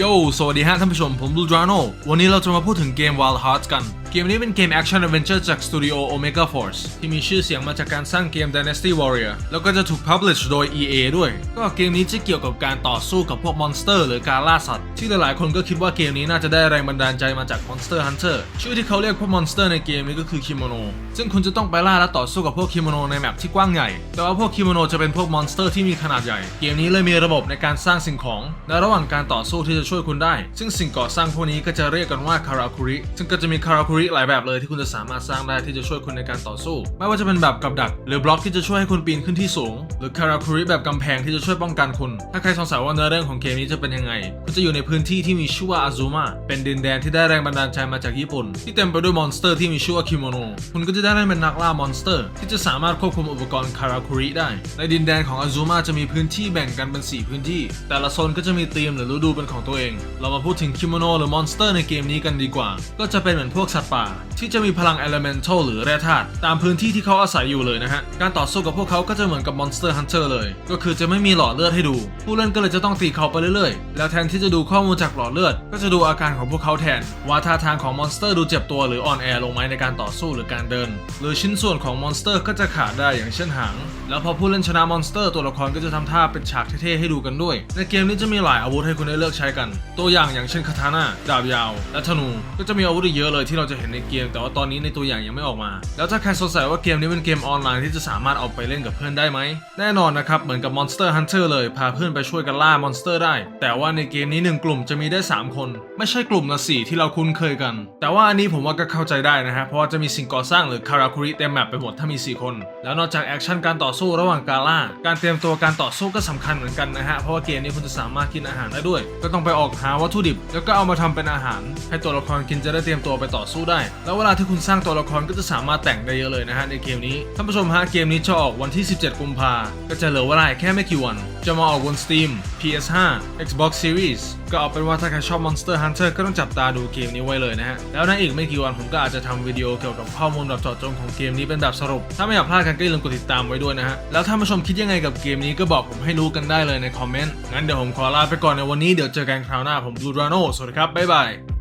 โย สวัสดีฮะท่านผู้ชม ผมลูดราโนวันนี้เราจะมาพูดถึงเกม Wild Hearts กันเกมนี้เป็นเกม Action Adventure จากสตูดิโอ Omega Force ที่มีชื่อเสียงมาจากการสร้างเกม Dynasty Warrior แล้วก็จะถูก publish โดย EA ด้วย ก็เกมนี้จะเกี่ยวกับการต่อสู้กับพวกมอนสเตอร์หรือการล่าสัตว์ ที่หลายๆคนก็คิดว่าเกมนี้น่าจะได้แรงบันดาลใจมาจาก Monster Hunter ชื่อที่เขาเรียกพวกมอนสเตอร์ในเกมนี้ก็คือคิโมโน ซึ่งคุณจะต้องไปล่าและต่อสู้กับพวกคิโมโนในแมปที่กว้างใหญ่ แต่ว่าพวกคิโมโนจะเป็นพวกมอนสเตอร์ที่มีขนาดใหญ่ เกมนี้เลยมีระบบในการสร้างสิ่งของในระหว่างการต่อสู้ที่จะช่วยคุณได้ ซึ่งสิ่งก่อสร้างพวกนี้ก็จะเรียกกันว่าคาราคุริซึ่งก็จะมีคาราคุริหลายแบบเลยที่คุณจะสามารถสร้างได้ที่จะช่วยคุณในการต่อสู้ ไม่ว่าจะเป็นแบบกับดัก หรือบล็อกที่จะช่วยให้คุณปีนขึ้นที่สูง หรือคาราคุริแบบกำแพงที่จะช่วยป้องกันคุณ ถ้าใครสงสัยว่าเนื้อเรื่องของเกมนี้จะเป็นยังไง คุณจะอยู่ในพื้นที่ที่มีชื่อว่าอาซูมาเป็นดินแดนที่ได้แรงบันดาลใจมาจากญี่ปุ่น ที่เต็มไปด้วยมอนสเตอร์ที่มีชื่อว่าคิโมโนคุณก็จะได้เล่นเป็นนักล่ามอนสเตอร์ ที่จะสามารถควบคุมอุปกรณ์คาราคุริได้ ในดินแดนของอาซูมาจะมีพื้นที่แบ่งกันเป็น 4 พื้นที่ แต่ละโซนก็จะมีธีมหรือฤดูเป็นของตัวเอง เรามาพูดถึงคิโมโนหรือมอนสเตอร์ในเกมนี้กันดีกว่า ก็จะเป็นเหมือนพวกสัตวป่า ที่จะมีพลัง elemental หรือแร่ธาตุตามพื้นที่ที่เขาอาศัยอยู่เลยนะฮะ การต่อสู้กับพวกเขาก็จะเหมือนกับ Monster Hunter เลย ก็คือจะไม่มีหลอดเลือดให้ดู ผู้เล่นก็เลยจะต้องตีเขาไปเรื่อยๆ แล้วแทนที่จะดูข้อมูลจากหลอดเลือด ก็จะดูอาการของพวกเขาแทน ว่าท่าทางของมอนสเตอร์ดูเจ็บตัวหรืออ่อนแอลงไหมในการต่อสู้หรือการเดิน หรือชิ้นส่วนของมอนสเตอร์ก็จะขาดได้อย่างเช่นหาง แล้วพอผู้เล่นชนะมอนสเตอร์ตัวละครก็จะทำท่าเป็นฉากเท่ๆให้ดูกันด้วย ในเกมนี้จะมีหลายอาวุธให้คุณได้เลือกใช้กัน ตัวอย่างอย่างเช่นคาทาน่าดาบยาว และธนูก็จะมีอาวุธเยอะเลยที่เราจะเห็นในเกม แต่ว่าตอนนี้ในตัวอย่างยังไม่ออกมา แล้วถ้าใครสงสัยว่าเกมนี้เป็นเกมออนไลน์ที่จะสามารถเอาไปเล่นกับเพื่อนได้ไหม แน่นอนนะครับ เหมือนกับ Monster Hunter เลย พาเพื่อนไปช่วยกันล่ามอนสเตอร์ได้ แต่ว่าในเกมนี้หนึ่งกลุ่มจะมีได้ 3 คน ไม่ใช่กลุ่มละสี่ที่เราคุ้นเคยกัน แต่ว่าอันนี้ผมว่าก็เข้าใจได้นะฮะ เพราะว่าจะมีสิ่งก่อสร้างหรือคาราคุริเต็มแมปไปหมดถ้ามี 4 คน แล้วนอกจากแอคชั่นการต่อสู้ระหว่างการล่า การเตรียมตัวการต่อสู้ก็สำคัญเหมือนกันนะฮะ เพราะว่าเกมนี้คุณจะสามารถกินอาหารได้ด้วย ก็ต้องไปออกหาวัตถุดิบ แล้วก็เอามาทำเป็นอาหาร ให้ตัวละครกินจะได้เตรียมตัวไปต่อสู้ได้ แล้วเวลาที่คุณสร้างตัวละครก็จะสามารถแต่งได้เยอะเลยนะฮะในเกมนี้ท่านผู้ชมฮะเกมนี้จะออกวันที่ 17 กุมภาก็จะเหลือเวลาแค่ไม่กี่วัน จะมาออกบน Steam PS5 Xbox Series ก็เอาเป็นว่าถ้าใครชอบ Monster Hunter ก็ต้องจับตาดูเกมนี้ไว้เลยนะฮะ แล้วในอีกไม่กี่วันผมก็อาจจะทำวิดีโอเกี่ยวกับข้อมูลแบบเจาะจงของเกมนี้เป็นแบบสรุป ถ้าไม่อยากพลาดกันก็อย่าลืมกดติดตามไว้ด้วยนะฮะ แล้วท่านผู้ชมคิดยังไงกับเกมนี้ก็บอกผมให้รู้กันได้เลยในคอมเมนต์งั้นเดี๋ยวผมขอลาไปก่อนในวันนี้เดี๋ยวเจอกันคราวหน้าผมบลูดราโนสวัสดีครับบ๊ายบาย